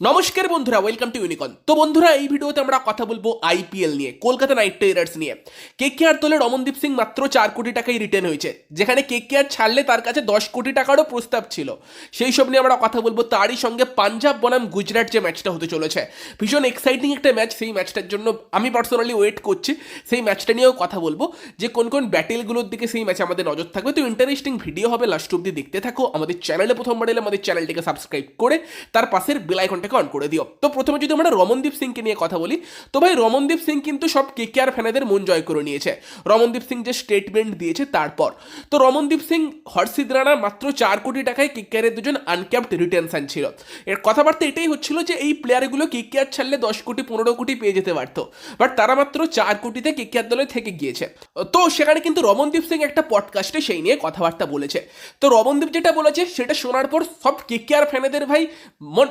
নমস্কার বন্ধুরা welcome to ইউনিকন তো বন্ধুরা, এই ভিডিওতে আমরা কথা বলব আইপিএল নিয়ে, কলকাতা নাইট রাইডার্স নিয়ে। কে কে আর দলের রমনদীপ সিং মাত্র চার কোটি টাকায় রিটার্ন হয়েছে। যেখানে কে কে আর ছাড়লে তার কাছে দশ কোটি টাকারও প্রস্তাব ছিল। সেই সব নিয়ে আমরা কথা বলব তারই সঙ্গে পাঞ্জাব বনাম গুজরাট যে ম্যাচটা হতে চলেছে। ভীষণ এক্সাইটিং একটা ম্যাচ সেই ম্যাচটার জন্য আমি পার্সোনালি ওয়েট করছি। সেই ম্যাচটা নিয়েও কথা বলব। যে কোন কোন ব্যাটেলগুলোর দিকে সেই ম্যাচে আমাদের নজর থাকবে। তো ইন্টারেস্টিং ভিডিও হবে লাস্ট অব্দি দেখতে থাকো। আমাদের চ্যানেলে প্রথমবার এলে আমাদের চ্যানেলটিকে সাবস্ক্রাইব করে, তার পাশের বেল আইকনটাকে অন করে দিও। তো প্রথমে যদি আমরা রমনদীপ সিংকে নিয়ে কথা বলি, তো ভাই রমনদীপ সিং কিন্তু সব কেকেআর ফ্যানেদের মন জয় করে নিয়েছে। রমনদীপ সিং যে স্টেটমেন্ট দিয়েছে তারপর। তো রমনদীপ সিং হর্ষিদ রানা মাত্র চার কোটি টাকায় কেকেআরের দুজন আনক্যাপড রিটেনশন ছিল। এর কথাবার্তা এটাই হচ্ছিল যে এই প্লেয়ারগুলো কেকেআর ছাড়লে দশ কোটি, পনেরো কোটি পেয়ে যেতে পারতো। বাট তারা মাত্র চার কোটিতে কেকেআর দলে থেকে গিয়েছে। তো সেখানে কিন্তু রমনদীপ সিং একটা পডকাস্টে সেই নিয়ে কথাবার্তা বলেছে। তো রমনদীপ যেটা বলেছে, সেটা শোনার পর সব কেকেআর ফ্যানেদের ভাই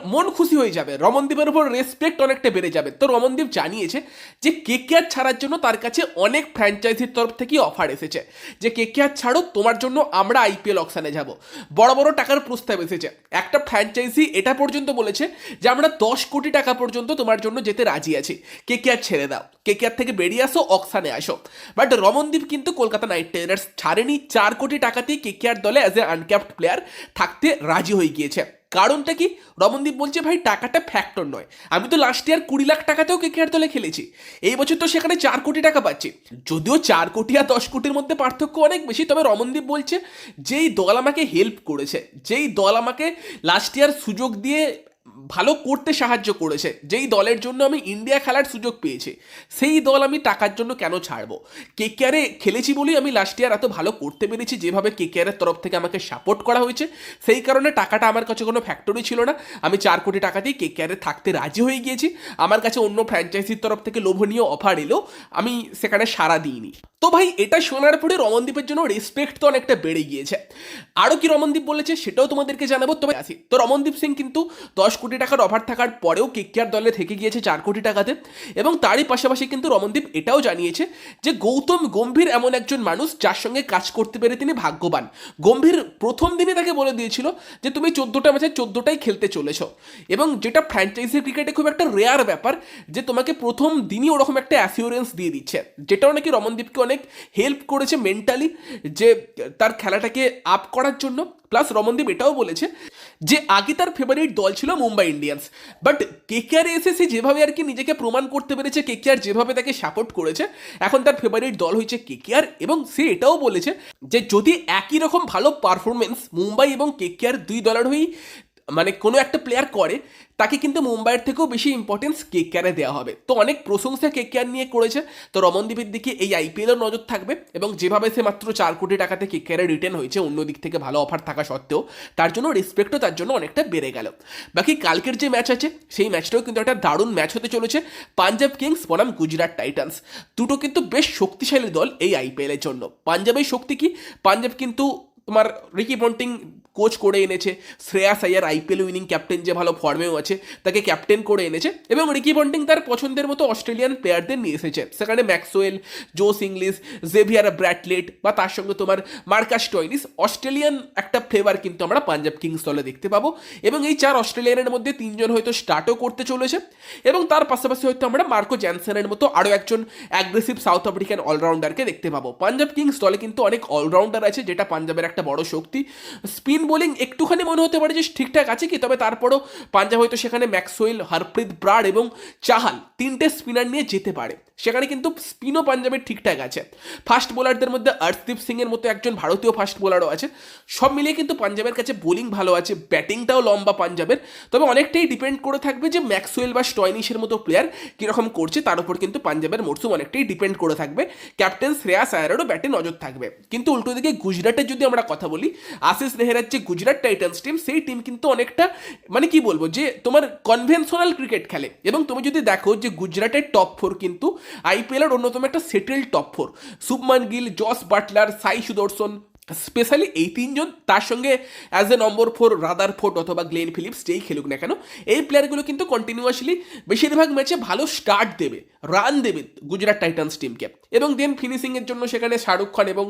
মন খুশি হয়ে যাবে। রমনদীপের উপর রেসপেক্ট অনেকটা বেড়ে যাবে। তো রমনদীপ জানিয়েছে যে কেকেআর ছাড়ার জন্য তার কাছে অনেক ফ্র্যাঞ্চাইজির তরফ থেকে অফার এসেছে যে কেকেআর ছাড়ো, তোমার জন্য আমরা আইপিএল অকশানে যাব। বড় বড় টাকার প্রস্তাব এসেছে। একটা ফ্র্যাঞ্চাইজি এটা পর্যন্ত বলেছে যে, আমরা দশ কোটি টাকা পর্যন্ত তোমার জন্য যেতে রাজি আছি। কেকেআর ছেড়ে দাও। কেকেআর থেকে বেরিয়ে আসো অকশানে আসো। বাট রমনদীপ কিন্তু কলকাতা নাইট রাইডার্স ছাড়েনি। চার কোটি টাকাতেই কেকেআর দলে অ্যাজ এ আনক্যাপড প্লেয়ার থাকতে রাজি হয়ে গিয়েছে। কারণটা কি? রমনদীপ বলছে, ভাই, টাকাটা ফ্যাক্টর নয়। আমি তো লাস্ট ইয়ার কুড়ি লাখ টাকাতেও কেকেআর দলে খেলেছি। এই বছর তো সেখানে চার কোটি টাকা পাচ্ছি। যদিও চার কোটি আর দশ কোটির মধ্যে পার্থক্য অনেক বেশি, তবে রমনদীপ বলছে, যেই দল আমাকে হেল্প করেছে, যেই দল আমাকে লাস্ট ইয়ার সুযোগ দিয়ে ভালো করতে সাহায্য করেছে। যেই দলের জন্য আমি ইন্ডিয়া খেলার সুযোগ পেয়েছি, সেই দল আমি টাকার জন্য কেন ছাড়বো? কেকেআরে খেলেছি বলেই আমি লাস্ট ইয়ার এত ভালো করতে পেরেছি যেভাবে কে কেকেআরের তরফ থেকে আমাকে সাপোর্ট করা হয়েছে। সেই কারণে টাকাটা আমার কাছে কোনো ফ্যাক্টরি ছিল না। আমি চার কোটি টাকা দিয়ে কেকেআরে থাকতে রাজি হয়ে গিয়েছি। আমার কাছে অন্য ফ্র্যাঞ্চাইজির তরফ থেকে লোভনীয় অফার এলেও আমি সেখানে সাড়া দিইনি। তো ভাই, এটা শোনার পরে রমনদীপের জন্য রেসপেক্ট তো অনেকটা বেড়ে গিয়েছে। আরও কি রমনদীপ বলেছে সেটাও তোমাদেরকে জানাব। তবে আসি। তো রমনদীপ সিং কিন্তু দশ কোটি টাকার অফার থাকার পরেও কেকেআর দলে থেকে গিয়েছে চার কোটি টাকাতে। এবং তারই পাশাপাশি কিন্তু রমনদীপ এটাও জানিয়েছে যে, গৌতম গম্ভীর এমন একজন মানুষ যার সঙ্গে কাজ করতে পেরে তিনি ভাগ্যবান। গম্ভীর প্রথম দিনে তাকে বলে দিয়েছিল যে, তুমি চোদ্দোটা ম্যাচে চোদ্দোটাই খেলতে চলেছ। এবং যেটা ফ্র্যাঞ্চাইজি ক্রিকেটে খুব একটা রেয়ার ব্যাপার যে, তোমাকে প্রথম দিনই ওরকম একটা অ্যাসিওরেন্স দিয়ে দিচ্ছে। যেটাও নাকি রমনদীপকে অনেক হেল্প করেছে মেন্টালি যে, তার খেলাটাকে আপ করার জন্য। প্লাস রমনদীপ এটাও বলেছে যে আগে তার ফেভারিট দল ছিল মুম্বাই ইন্ডিয়ান্স। বাট কেকেআর এসে সে যেভাবে আর কি নিজেকে প্রমাণ করতে পেরেছে কেকেআর যেভাবে তাকে সাপোর্ট করেছে, এখন তার ফেভারিট দল হয়েছে কেকেআর এবং সে এটাও বলেছে যে যদি একই রকম ভালো পারফরমেন্স মুম্বাই এবং কেকেআর দুই দলের হয়েই মানে কোনো একটা প্লেয়ার করে, তাকে কিন্তু মুম্বাইয়ের থেকেও বেশি ইম্পর্টেন্স কেকেআরে দেওয়া হবে। তো অনেক প্রশংসা কে কেয়ার নিয়ে করেছে। তো রমনদীপের দিকে এই আইপিএলের নজর থাকবে এবং যেভাবে সে মাত্র চার কোটি টাকাতে কে কেয়ারে রিটার্ন হয়েছে অন্য দিক থেকে ভালো অফার থাকা সত্ত্বেও, তার জন্য রেসপেক্টও তার জন্য অনেকটা বেড়ে গেল। বাকি কালকের যে ম্যাচ আছে, সেই ম্যাচটাও কিন্তু একটা দারুণ ম্যাচ হতে চলেছে পাঞ্জাব কিংস বনাম গুজরাট টাইটান্স দুটো কিন্তু বেশ শক্তিশালী দল এই আইপিএলের জন্য। পাঞ্জাবের শক্তি কি? পাঞ্জাব কিন্তু তোমার রিকি পন্টিং কোচ করে এনেছে Shreyas Iyer IPL winning captain যে ভালো ফর্মেও আছে, তাকে ক্যাপ্টেন করে এনেছে এবং রিকি পন্টিং তার পছন্দের মতো অস্ট্রেলিয়ান প্লেয়ারদের নিয়ে এসেছে। সেখানে ম্যাক্সওয়েল, জোস ইংলিশ, জেভিয়ার ব্র্যাটলেট বা তার সঙ্গে তোমার মার্কাস টয়নিস, অস্ট্রেলিয়ান একটা ফ্লেভার কিন্তু আমরা পাঞ্জাব কিংস দলে দেখতে পাবো এবং এই চার অস্ট্রেলিয়ানের মধ্যে তিনজন হয়তো স্টার্টও করতে চলেছে এবং তার পাশাপাশি হয়তো আমরা মার্কো জ্যানসনের মতো আরও একজন অ্যাগ্রেসিভ সাউথ আফ্রিকান অলরাউন্ডারকে দেখতে পাবো। পাঞ্জাব কিংস দলে কিন্তু অনেক অলরাউন্ডার আছে যেটা পাঞ্জাবের একটা বড় শক্তি। স্পিন বোলিং একটুখানি মনে হতে পারে যে ঠিকঠাক আছে কি, তবে তারপরও পাঞ্জাব হয়তো সেখানে ম্যাক্সওয়েল, হরপ্রীত ব্রাড এবং চাহাল তিনটে স্পিনার নিয়ে যেতে পারে। সেখানে কিন্তু স্পিনও পাঞ্জাবের ঠিকঠাক আছে। ফাস্ট বোলারদের মধ্যে অর্শদীপ সিংয়ের মতো একজন ভারতীয় ফাস্ট বোলারও আছে। সব মিলিয়ে কিন্তু পাঞ্জাবের কাছে বোলিং ভালো আছে, ব্যাটিংটাও লম্বা পাঞ্জাবের। তবে অনেকটাই ডিপেন্ড করে থাকবে যে ম্যাক্সওয়েল বা স্টয়নিসের মতো প্লেয়ার কীরকম করছে, তার উপর কিন্তু পাঞ্জাবের মরসুম অনেকটাই ডিপেন্ড করে থাকবে। ক্যাপ্টেন শ্রেয়াস আয়ারেরও ব্যাটে নজর থাকবে। কিন্তু উল্টো দিকে গুজরাটের যদি আমরা কথা বলি। আশিস নেহরার যে গুজরাট টাইটান্স টিম সেই টিম কিন্তু অনেকটা মানে কি বলব, যে তোমার কনভেনশনাল ক্রিকেট খেলে। এবং তুমি যদি দেখো যে গুজরাটের টপ ফোর কিন্তু আইপিএলের অন্যতম একটা settle top four Shubman Gill, Jos Buttler, Sai Sudharsan specially এই তিনজন, তার সঙ্গে as a number four Rutherford অথবা গ্লেন ফিলিপস যেই খেলুক না কেন, এই প্লেয়ারগুলো কিন্তু কন্টিনিউয়াসলি বেশিরভাগ ম্যাচে ভালো স্টার্ট দেবে রান দেবে গুজরাট টাইটান্স টিমকে এবং দেন ফিনিশিংয়ের জন্য সেখানে শাহরুখ খান এবং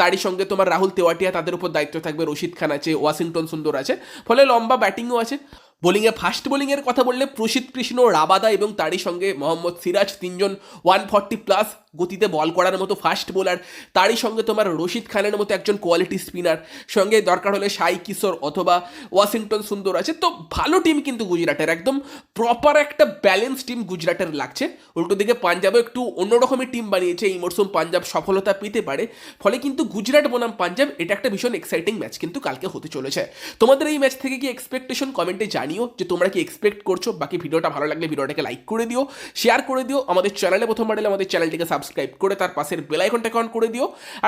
তারই সঙ্গে তোমার রাহুল তেওয়াটিয়া তাদের উপর দায়িত্ব থাকবে রশিদ খান আছে ওয়াশিংটন সুন্দর আছে, ফলে লম্বা ব্যাটিংও আছে। বোলিংয়ে ফাস্ট বোলিংয়ের কথা বললে, প্রসিদ্ধ কৃষ্ণ রাবাদা এবং তারই সঙ্গে মোহাম্মদ সিরাজ, তিনজন ওয়ান ফর্টি প্লাস গতিতে বল করার মতো ফাস্ট বোলার তারই সঙ্গে তোমার রশিদ খানের মতো একজন কোয়ালিটি স্পিনার সঙ্গে দরকার হলে সাই কিশোর অথবা ওয়াশিংটন সুন্দর আছে। তো ভালো টিম কিন্তু গুজরাটের, একদম প্রপার একটা ব্যালেন্স টিম গুজরাটের লাগছে। উল্টো দিকে পাঞ্জাবও একটু অন্যরকমের টিম বানিয়েছে, এই মরশুম পাঞ্জাব সফলতা পেতে পারে। ফলে কিন্তু গুজরাট বনাম পাঞ্জাব, এটা একটা ভীষণ এক্সাইটিং ম্যাচ কিন্তু কালকে হতে চলেছে। তোমাদের এই ম্যাচ থেকে কি এক্সপেকটেশন কমেন্টে জানিও যে তোমরা কি এক্সপেক্ট করছ। বাকি ভিডিওটা ভালো লাগলে ভিডিওটাকে লাইক করে দিও শেয়ার করে দিও। আমাদের চ্যানেলে প্রথমবার এলে আমাদের চ্যানেলটিকে সাবস্ক্রাইব করে তার পাশের বেল আইকনটাকে অন করে দিও। আর